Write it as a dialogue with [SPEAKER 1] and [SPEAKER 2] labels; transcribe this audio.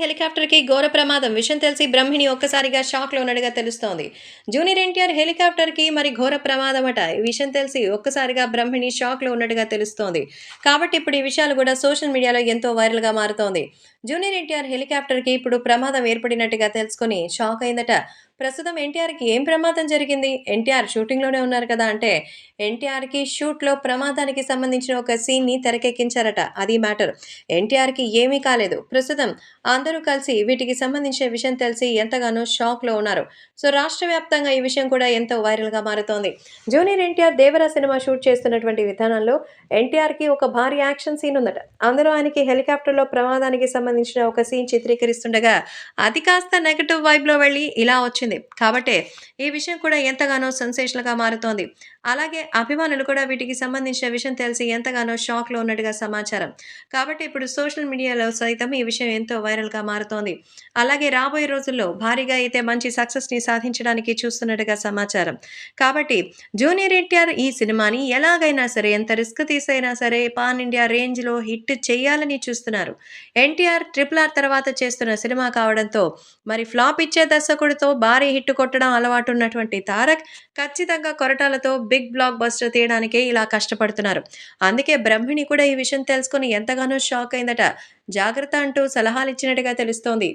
[SPEAKER 1] హెలికాప్టర్కి ఘోర ప్రమాదం. విషయం తెలిసి బ్రహ్మిణి ఒక్కసారిగా షాక్లో ఉన్నట్టుగా తెలుస్తోంది. జూనియర్ ఎన్టీఆర్ హెలికాప్టర్కి మరి ఘోర ప్రమాదం అట ఈ విషయం తెలిసి ఒక్కసారిగా బ్రహ్మిణి షాక్లో ఉన్నట్టుగా తెలుస్తోంది. కాబట్టి ఇప్పుడు ఈ విషయాలు కూడా సోషల్ మీడియాలో ఎంతో వైరల్గా మారుతోంది. జూనియర్ ఎన్టీఆర్ హెలికాప్టర్కి ఇప్పుడు ప్రమాదం ఏర్పడినట్టుగా తెలుసుకొని షాక్ అయిందట. ప్రస్తుతం ఎన్టీఆర్కి ఏం ప్రమాదం జరిగింది? ఎన్టీఆర్ షూటింగ్లోనే ఉన్నారు కదా అంటే ఎన్టీఆర్కి షూట్లో ప్రమాదానికి సంబంధించిన ఒక సీన్ని తెరకెక్కించారట. అది మ్యాటర్. ఎన్టీఆర్కి ఏమీ కాలేదు. ప్రస్తుతం అందరూ కలిసి వీటికి సంబంధించిన విషయం తెలిసి ఎంతగానో షాక్లో ఉన్నారు. సో రాష్ట్ర వ్యాప్తంగా ఈ విషయం కూడా ఎంతో వైరల్గా మారుతోంది. Junior NTR Devara cinema shoot చేస్తున్నటువంటి విధానంలో ఎన్టీఆర్కి ఒక భారీ యాక్షన్ సీన్ ఉందట. అందులో ఆయనకి హెలికాప్టర్లో ప్రమాదానికి సంబంధించిన ఒక సీన్ చిత్రీకరిస్తుండగా అది కాస్త నెగటివ్ వైబ్లో వెళ్ళి ఇలా వచ్చింది. కాబట్టి ఈ విషయం కూడా ఎంతగానో సెన్సేషన్గా మారుతోంది. అలాగే అభిమానులు కూడా వీటికి సంబంధించిన విషయం తెలిసి ఎంతగానో షాక్లో ఉన్నట్టుగా సమాచారం. కాబట్టి ఇప్పుడు సోషల్ మీడియాలో సైతం ఈ విషయం ఎంతో వైరల్గా మారుతోంది. అలాగే రాబోయే రోజుల్లో భారీగా అయితే మంచి సక్సెస్ని సాధించడానికి చూస్తున్నట్టుగా సమాచారం. కాబట్టి జూనియర్ ఎన్టీఆర్ ఈ సినిమాని ఎలాగైనా సరే ఎంత రిస్క్ తీసైనా సరే పాన్ ఇండియా రేంజ్లో హిట్ చేయాలని చూస్తున్నారు. ఎన్టీఆర్ ట్రిపుల్ ఆర్ తర్వాత చేస్తున్న సినిమా కావడంతో మరి ఫ్లాప్ ఇచ్చే దర్శకుడితో భారీ హిట్ కొట్టడం అలవాటు ఉన్నటువంటి తారక్ ఖచ్చితంగా కొరటాలతో బిగ్ బ్లాక్ బస్టర్ తీయడానికే ఇలా కష్టపడుతున్నారు. అందుకే బ్రహ్మిణి కూడా ఈ విషయం తెలుసుకుని ఎంతగానో షాక్ అయిందట. జాగ్రత్త అంటూ సలహాలు ఇచ్చినట్టుగా తెలుస్తోంది.